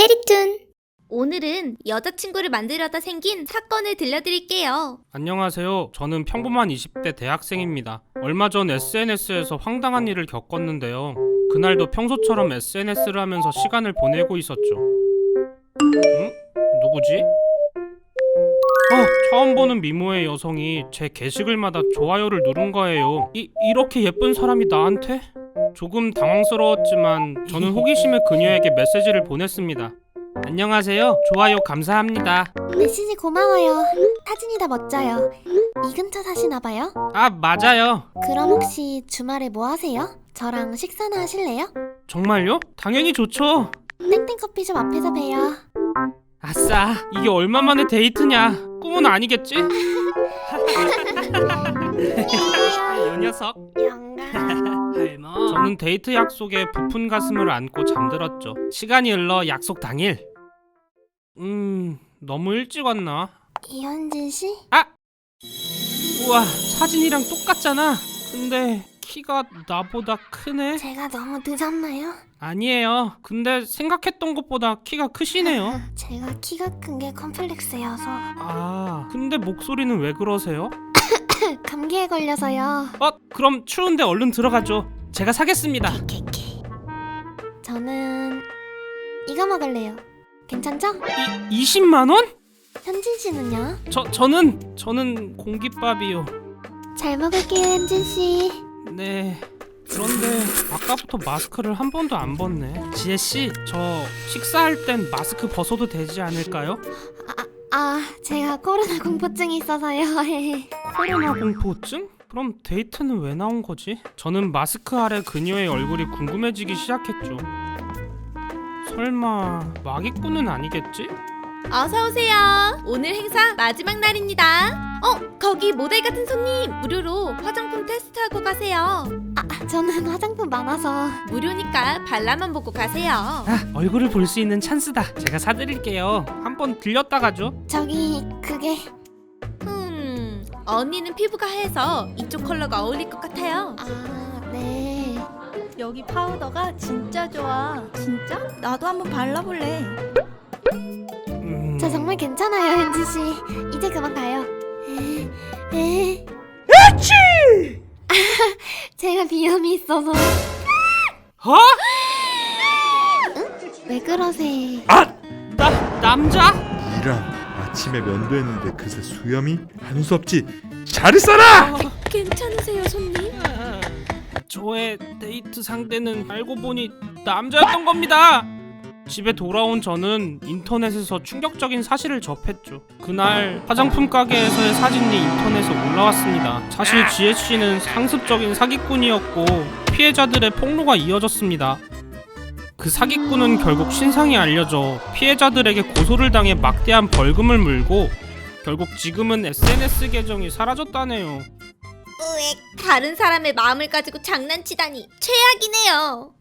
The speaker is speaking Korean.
체리툰 오늘은 여자친구를 만들려다 생긴 사건을 들려드릴게요. 안녕하세요. 저는 평범한 20대 대학생입니다. 얼마 전 SNS에서 황당한 일을 겪었는데요. 그날도 평소처럼 SNS를 하면서 시간을 보내고 있었죠. 응? 누구지? 어, 처음 보는 미모의 여성이 제 게시글마다 좋아요를 누른 거예요. 이, 이렇게 예쁜 사람이 나한테? 조금 당황스러웠지만 저는 호기심에 그녀에게 메시지를 보냈습니다. 안녕하세요. 좋아요 감사합니다. 메시지 고마워요. 사진이 다 멋져요. 이 근처 사시나 봐요? 아, 맞아요. 그럼 혹시 주말에 뭐 하세요? 저랑 식사나 하실래요? 정말요? 당연히 좋죠. 땡땡 커피숍 앞에서 봬요. 아싸, 이게 얼마만의 데이트냐? 꿈은 아니겠지? 이 녀석. 영감. 할머. 저는 데이트 약속에 부푼 가슴을 안고 잠들었죠. 시간이 흘러 약속 당일. 음, 너무 일찍 왔나? 이현진 씨? 우와, 사진이랑 똑같잖아. 근데 키가 나보다 크네? 제가 너무 늦었나요? 아니에요. 근데 생각했던 것보다 키가 크시네요. 제가 키가 큰 게 컴플렉스여서 아, 근데 목소리는 왜 그러세요? 감기에 걸려서요. 어, 그럼 추운데 얼른 들어가죠. 제가 사겠습니다. 케케. 저는 이거 먹을래요. 괜찮죠? 이, 20만 원? 현진 씨는요? 저 저는 저는 공깃밥이요. 잘 먹을게요, 현진 씨. 네. 그런데 아까부터 마스크를 한 번도 안 벗네. 지혜 씨, 저 식사할 땐 마스크 벗어도 되지 않을까요? 아, 제가 코로나 공포증이 있어서요. 코로나 공포증? 그럼 데이트는 왜 나온 거지? 저는 마스크 아래 그녀의 얼굴이 궁금해지기 시작했죠. 설마 마기꾼은 아니겠지? 어서 오세요. 오늘 행사 마지막 날입니다. 어, 거기 모델 같은 손님 무료로 화장품 테스트하고 가세요. 아, 저는 화장품 많아서 무료니까 발라만 보고 가세요. 아, 얼굴을 볼 수 있는 찬스다. 제가 사드릴게요. 한번 들렸다 가죠. 저기 그게 음, 언니는 피부가 하얘서 이쪽 컬러가 어울릴 것 같아요. 아, 네. 여기 파우더가 진짜 좋아. 진짜? 나도 한번 발라볼래. 음... 저 정말 괜찮아요, 현진 씨. 이제 그만 가요. 에, 에. 아, 제가 비염이 있어서 어? 왜 그러세요? 아, 나 남자? 이랑 아침에 면도했는데 그새 수염이 한수 없지 잘 있어라 괜찮으세요, 손님? 저의 데이트 상대는 알고 보니 남자였던 겁니다. 집에 돌아온 저는 인터넷에서 충격적인 사실을 접했죠. 그날 화장품 가게에서의 사진이 인터넷에 올라왔습니다. 사실 지혜 씨는 상습적인 사기꾼이었고 피해자들의 폭로가 이어졌습니다. 그 사기꾼은 결국 신상이 알려져 피해자들에게 고소를 당해 막대한 벌금을 물고 결국 지금은 SNS 계정이 사라졌다네요. 으액, 다른 사람의 마음을 가지고 장난치다니 최악이네요.